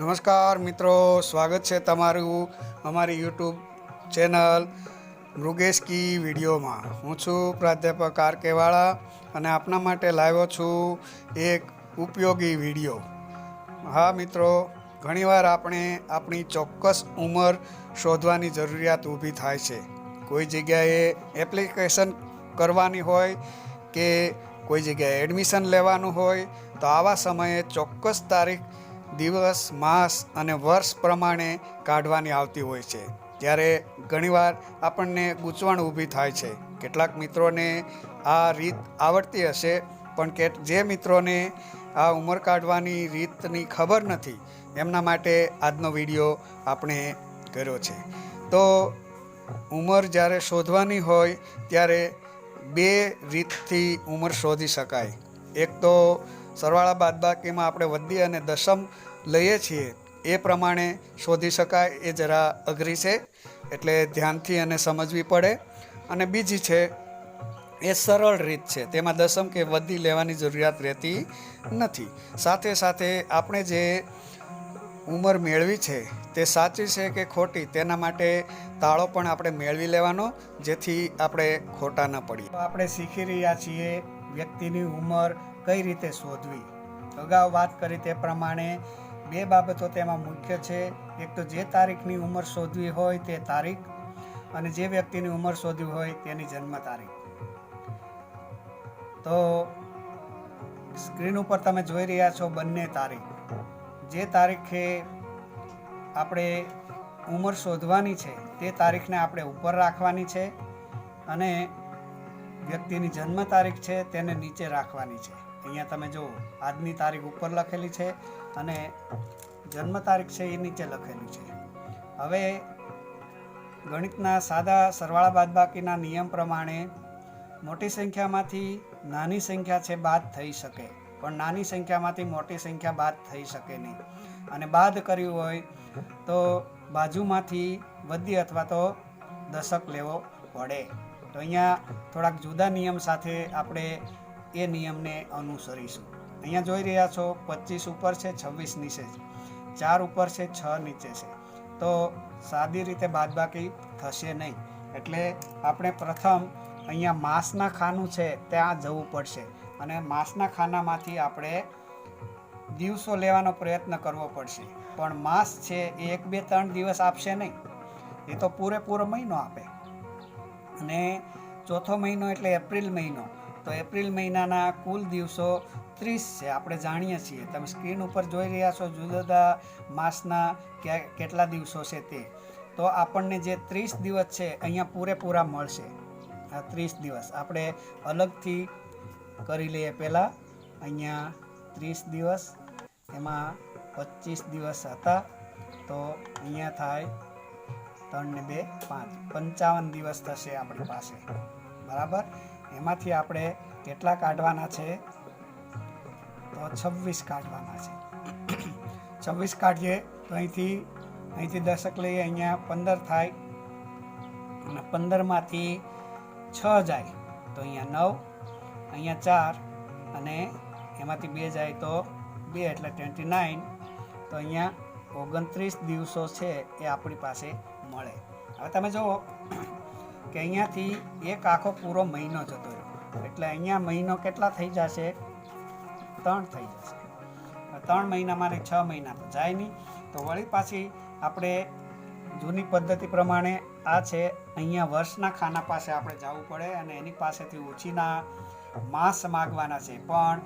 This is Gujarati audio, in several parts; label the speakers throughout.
Speaker 1: નમસ્કાર મિત્રો, સ્વાગત છે તમારું અમારી યુટ્યુબ ચેનલ મૃગેશ કી વિડીયોમાં. હું છું પ્રાધ્યાપક આર કેવાળા અને આપના માટે લાવ્યો છું એક ઉપયોગી વીડિયો. હા મિત્રો, ઘણીવાર આપણે આપણી ચોક્કસ ઉંમર શોધવાની જરૂરિયાત ઊભી થાય છે. કોઈ જગ્યાએ એપ્લિકેશન કરવાની હોય કે કોઈ જગ્યાએ એડમિશન લેવાનું હોય, તો આવા સમયે ચોક્કસ તારીખ દિવસ, માસ અને વર્ષ પ્રમાણે કાઢવાની આવતી હોય છે. ત્યારે ઘણીવાર આપણને ગૂંચવણ ઊભી થાય છે. કેટલાક મિત્રોને આ રીત આવડતી હશે, પણ કે જે મિત્રોને આ ઉંમર કાઢવાની રીતની ખબર નથી, એમના માટે આજનો વીડિયો આપણે કર્યો છે. તો ઉંમર જ્યારે શોધવાની હોય, ત્યારે બે રીતથી ઉંમર શોધી શકાય. એક તો સરવાળા બાદબાકીમાં આપણે વદ્દી અને દશમ લઈએ છીએ. એ પ્રમાણે શોધી શકાય, એ જરા અઘરી છે, એટલે ધ્યાનથી એને સમજવી પડે. અને બીજી છે, એ સરળ રીત છે, તેમાં દસમ કે વધી લેવાની જરૂરિયાત રહેતી નથી. સાથે સાથે આપણે જે ઉંમર મેળવી છે, તે સાચી છે કે ખોટી, તેના માટે તાળો પણ આપણે મેળવી લેવાનો, જેથી આપણે ખોટા ન પડીએ. આપણે શીખી રહ્યા છીએ વ્યક્તિની ઉંમર કઈ રીતે શોધવી. અગાઉ વાત કરી તે પ્રમાણે બે બાબતો તેમાં મુખ્ય છે. એક તો જે તારીખની ઉંમર શોધવી હોય તે તારીખ અને જે વ્યક્તિની ઉંમર શોધવી હોય તેની જન્મ તારીખ. તો સ્ક્રીન ઉપર તમે જોઈ રહ્યા છો બંને તારીખ. જે તારીખે આપણે ઉંમર શોધવાની છે તે તારીખને આપણે ઉપર રાખવાની છે અને વ્યક્તિની જન્મ તારીખ છે તેને નીચે રાખવાની છે. અહીંયા તમે જુઓ, આજની તારીખ ઉપર લખેલી છે. અને જન્મ તારીખ છે એ નીચે લખેલી છે. હવે ગણિતના સાદા સરવાળા બાદબાકીના નિયમ પ્રમાણે મોટી સંખ્યામાંથી નાની સંખ્યા છે બાદ થઈ શકે, પણ નાની સંખ્યામાંથી મોટી સંખ્યા બાદ થઈ શકે નહીં. અને બાદ કર્યું હોય તો બાજુમાંથી વધી અથવા તો દશક લેવો પડે. તો અહીંયા થોડાક જુદા નિયમ સાથે આપણે એ નિયમને અનુસરીશું. અહીંયા જોઈ રહ્યા છો, પચીસ ઉપર છે, છવ્વીસ નીચે છે. ચાર ઉપર છે, છ નીચે છે. તો સાદી રીતે બાદબાકી થશે નહીં. એટલે આપણે પ્રથમ અહીંયા માંસના ખાનું છે, ત્યાં જવું પડશે. અને માસના ખાનામાંથી આપણે દિવસો લેવાનો પ્રયત્ન કરવો પડશે. પણ માસ છે, એ એક બે ત્રણ દિવસ આપશે નહીં. એ તો પૂરેપૂરો મહિનો આપે. અને ચોથો મહિનો એટલે એપ્રિલ મહિનો. તો એપ્રિલ મહિનાના કુલ દિવસો ત્રીસ છે, આપણે જાણીએ છીએ. તમે સ્ક્રીન ઉપર જોઈ રહ્યા છો જુદા જુદા માસના કેટલા દિવસો છે તે. તો આપણને જે ત્રીસ દિવસ છે, અહીંયા પૂરેપૂરા મળશે. આ ત્રીસ દિવસ. આપણે અલગથી કરી લઈએ પહેલાં. અહીંયા ત્રીસ દિવસ, એમાં પચીસ દિવસ હતા. તો અહીંયા થાય ત્રણ ને બે, પાંચ. પંચાવન દિવસ થશે આપણી પાસે. બરાબર? એમાંથી આપણે કેટલા કાઢવાના છે? તો છવ્વીસ કાઢવાના છે. છવ્વીસ કાઢીએ તો અહીંથી અહીંથી દશક લઈએ, અહીંયા પંદર થાય અને પંદરમાંથી છ જાય. તો અહીંયા નવ, અહીંયા ચાર અને એમાંથી બે જાય તો બે એટલે ટ્વેન્ટી નાઇન તો અહીંયા ઓગણત્રીસ દિવસો છે એ આપણી પાસે મળે. હવે તમે જુઓ કે અહીંયાથી એક આખો પૂરો મહિનો જતો રહ્યો. એટલે અહીંયા મહિનો કેટલા થઈ જશે? ત્રણ થઈ જશે. ત્રણ મહિનામાં ને છ મહિના તો જાય નહીં. તો વળી પાછી આપણે જૂની પદ્ધતિ પ્રમાણે આ છે, અહીંયા વર્ષના ખાના પાસે આપણે જવું પડે અને એની પાસેથી ઓછીના માસ માગવાના છે. પણ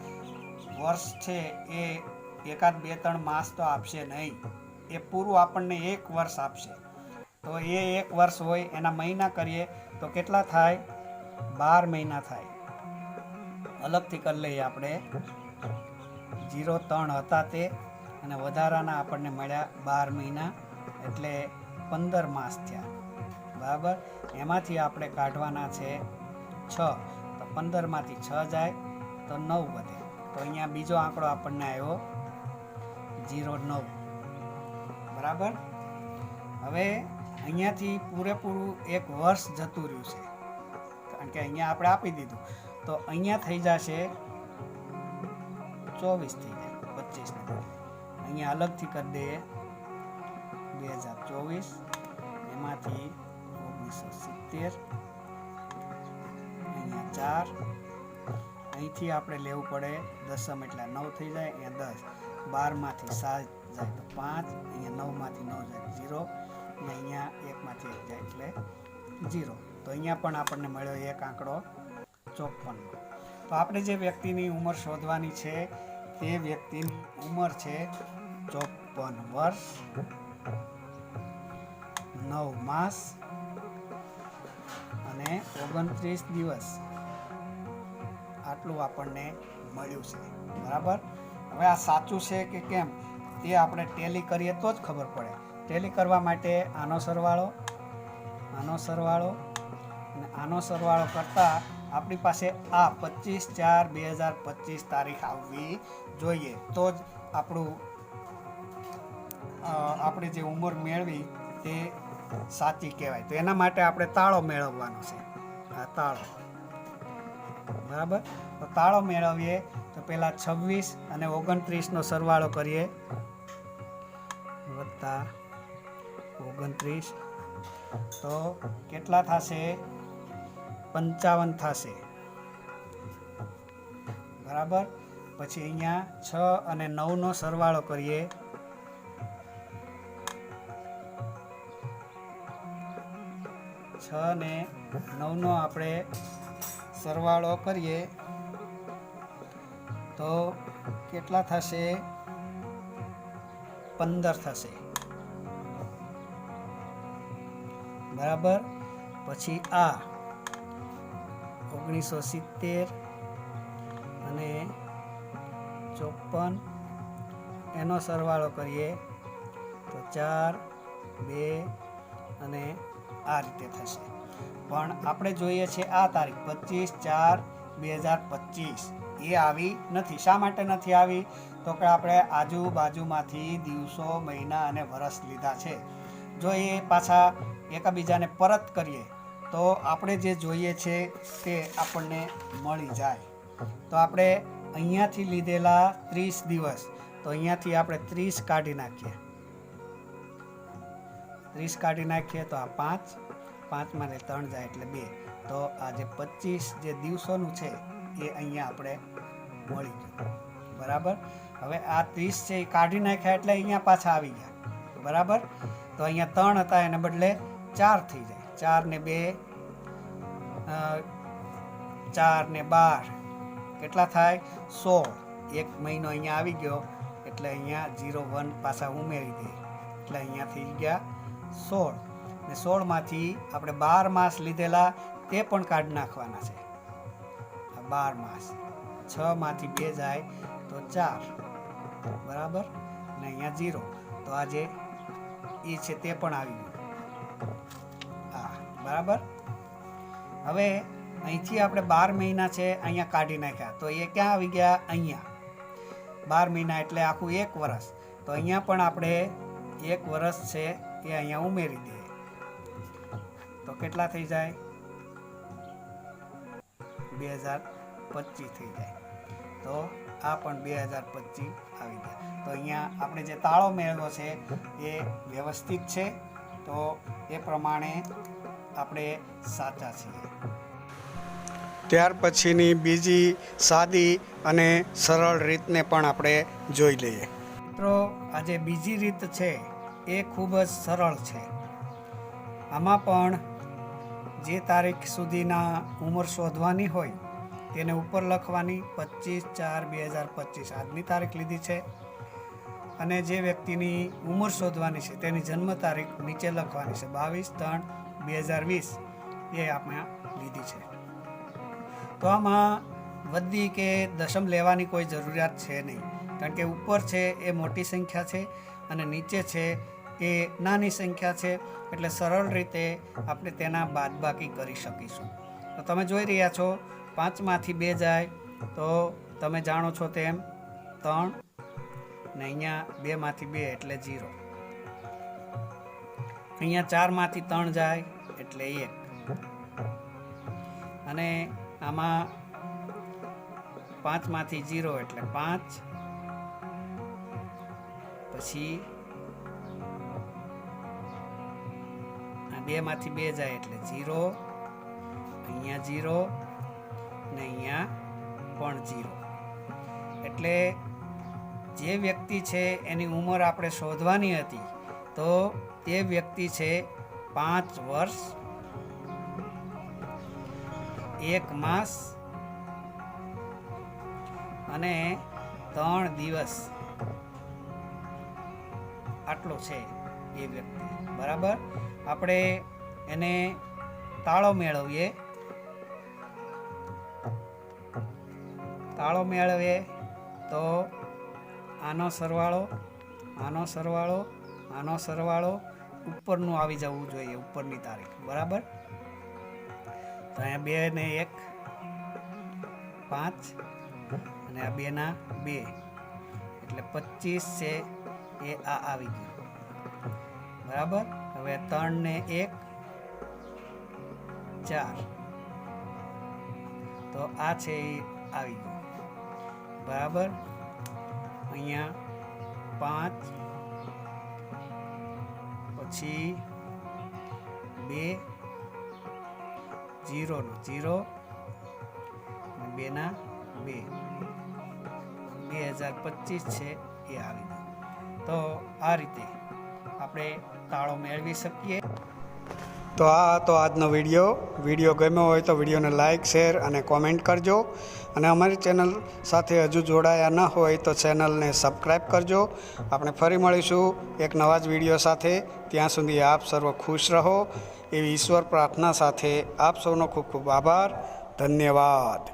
Speaker 1: વર્ષ છે એ એકાદ બે ત્રણ માસ તો આપશે નહીં. એ પૂરું આપણને એક વર્ષ આપશે. તો એ એક વર્ષ હોય, એના મહિના કરીએ તો કેટલા થાય? બાર મહિના થાય. અલગથી કરી લઈએ આપણે. જીરો ત્રણ હતા તે અને વધારાના આપણને મળ્યા બાર મહિના એટલે પંદર માસ થયા. બરાબર? એમાંથી આપણે કાઢવાના છે છ. તો પંદરમાંથી છ જાય તો નવ વધે. તો અહીંયા બીજો આંકડો આપણને આવ્યો જીરો નવ. બરાબર? હવે અહીંયાથી પૂરેપૂરું એક વર્ષ જતું રહ્યું છે. કારણ કે અહીંયા આપણે આપી દીધું. તો અહીંયા થઈ જશે ચોવીસ થઈ જાય પચીસ અહીંયા અલગથી કરી દઈએ. બે હજાર ચોવીસ, એમાંથી ઓગણીસો સિત્તેર, અહીંયા ચાર. અહીંથી આપણે લેવું પડે દસમ એટલે નવ થઈ જાય, અહીંયા દસ. બારમાંથી સાત જાય તો પાંચ, અહીંયા નવમાંથી નવ જાય ઝીરો અને અહીંયા એકમાંથી એક જાય એટલે ઝીરો. તો અહીંયા પણ આપણને મળ્યો એક આંકડો ચોપન તો આપણે જે વ્યક્તિની ઉંમર શોધવાની છે તે વ્યક્તિની ઉંમર છે ચોપન વર્ષ. નવ માસ અને ઓગણત્રીસ દિવસ. આટલું આપણને મળ્યું છે. બરાબર? હવે આ સાચું છે કે કેમ? તે આપણે ટેલી કરીએ તો જ ખબર પડે. ટેલી કરવા માટે આનો સરવાળો આનો સરવાળો અને આનો સરવાળો કરતાં આપણી પાસે આ પચીસ ચાર બે હજાર પચીસ તારીખ આવવી જોઈએ. તો જ આપણું આપણે જે ઉંમર મેળવી તે સાચી કહેવાય. તો એના માટે આપણે તાળો મેળવવાનો છે. આ તાળો. બરાબર? તો તાળો મેળવીએ તો પહેલાં છવ્વીસ અને ઓગણત્રીસનો સરવાળો કરીએ. વત્તા ઓગણત્રીસ. તો કેટલા થશે? પંચાવન થશે. બરાબર? પછી અહીંયા છ અને નવનો સરવાળો કરીએ. છ ને નવનો આપણે સરવાળો કરીએ. તો કેટલા થશે? પંદર થશે. બરાબર? પછી આ. ઓગણીસો સિત્તેર અને ચોપન એનો સરવાળો કરીએ તો ચાર, બે અને આ રીતે થશે. પણ આપણે જોઈએ છે આ તારીખ, પચીસ ચાર બે હજાર પચીસ. એ આવી નથી. શા માટે નથી આવી? તો કે આપણે આજુબાજુમાંથી દિવસો, મહિના અને વર્ષ લીધા છે. જો એ પાછા એકબીજાને પરત કરીએ તો આપણે જે જોઈએ છે તે આપણને મળી જાય. તો આપણે અહીંયાથી લીધેલા ત્રીસ દિવસ, તો અહીંયાથી આપણે ત્રીસ કાઢી નાખીએ. ત્રીસ કાઢી નાખીએ તો આ પાંચ, પાંચમાં ત્રણ જાય એટલે બે. તો આ જે પચીસ જે દિવસોનું છે એ અહીંયા આપણે મળી ગયું. બરાબર? હવે આ ત્રીસ છે એ કાઢી નાખ્યા એટલે અહીંયા પાછા આવી ગયા. બરાબર? તો અહીંયા ત્રણ હતા, એને બદલે ચાર થઈ જાય. ચાર ને બે ચાર ને બાર. કેટલા થાય? સોળ. એક મહિનો અહીંયા આવી ગયો, એટલે અહીંયા ઝીરો વન પાછા ઉમેરી દે. એટલે અહીંયા થઈ ગયા સોળ. ને સોળમાંથી આપણે બાર માસ લીધેલા, તે પણ કાઢી નાખવાના છે. બાર માસ. છ માંથી બે જાય તો ચાર. બરાબર? ને અહીંયા ઝીરો તો આજે એ છે તે પણ આવી ગયું. બરાબર? હવે અહીંથી આપણે બાર મહિના છે અહીંયા કાઢી નાખ્યા. તો એ ક્યાં આવી ગયા? અહીંયા. બાર મહિના એટલે આખું એક વરસ. તો અહીંયા પણ આપણે એક વરસ છે એ અહીંયા ઉમેરી દઈએ. તો કેટલા થઈ જાય? બે હજાર પચીસ થઈ જાય. તો આ પણ બે હજાર પચીસ આવી ગયા. તો અહીંયા આપણે જે તાળો મેળવ્યો છે એ વ્યવસ્થિત છે. તો એ પ્રમાણે આપણે સાચા છીએ. ત્યાર પછીની બીજી સાદી અને સરળ રીતને પણ આપણે જોઈ લઈએ. મિત્રો આ જે બીજી રીત છે એ ખૂબ જ સરળ છે. આમાં પણ જે તારીખ સુધીના ઉંમર શોધવાની હોય તેને ઉપર લખવાની પચીસ ચાર બે હજાર પચીસ આજની તારીખ લીધી છે. અને જે વ્યક્તિની ઉંમર શોધવાની છે તેની જન્મ તારીખ નીચે લખવાની છે બાવીસ ત્રણ બે હજાર વીસ એ આપણે લીધી છે. તો આમાં વધી કે દશમ લેવાની કોઈ જરૂરિયાત છે નહીં. કારણ કે ઉપર છે એ મોટી સંખ્યા છે અને નીચે છે એ નાની સંખ્યા છે. એટલે સરળ રીતે આપણે તેના બાદબાકી કરી શકીશું. તો તમે જોઈ રહ્યા છો, પાંચમાંથી બે જાય. તો તમે જાણો છો તેમ ત્રણ ને અહીંયા બેમાંથી બે એટલે જીરો અહીંયા ચારમાંથી ત્રણ જાય. એટલે એક અને આમાં પાંચમાંથી જીરો એટલે પાંચ. પછી બેમાંથી બે જાય એટલે જીરો. અહીંયા જીરો ને અહીંયા પણ જીરો. એટલે જે વ્યક્તિ છે એની ઉંમર આપણે શોધવાની હતી, તો તે વ્યક્તિ છે પાંચ વર્ષ એક માસ અને ત્રણ દિવસ આટલો છે એ વ્યક્તિ. બરાબર? આપણે એને તાળો મેળવીએ. તાળો મેળવીએ તો આનો સરવાળો આનો સરવાળો આનો સરવાળો ઉપરનું આવી જવું જોઈએ, ઉપરની તારીખ. બરાબર? તો અહીંયા બે ને એક, પાંચ, અને આ બેના બે. એટલે પચીસ છે એ આ આવી ગયું. બરાબર? હવે ત્રણ ને એક, ચાર. તો આ છે એ આવી ગયું. બરાબર? અહીંયા પાંચ, પછી બે જીરોનો, જીરો બેના બે. બે હજાર પચીસ છે એ આવી ગયું. તો આ રીતે આપણે તાળો મેળવી શકીએ. તો આ હતો આજનો વીડિયો. વીડિયો ગમ્યો હોય તો વિડીયોને લાઇક શેર અને કોમેન્ટ કરજો. અને અમારી ચેનલ સાથે હજુ જોડાયા ન હોય તો ચેનલને સબસ્ક્રાઈબ કરજો. આપણે ફરી મળીશું એક નવા જ વીડિયો સાથે. ત્યાં સુધી આપ સર્વ ખુશ રહો. એવી ઈશ્વર પ્રાર્થના સાથે આપ સૌનો ખૂબ ખૂબ આભાર. ધન્યવાદ.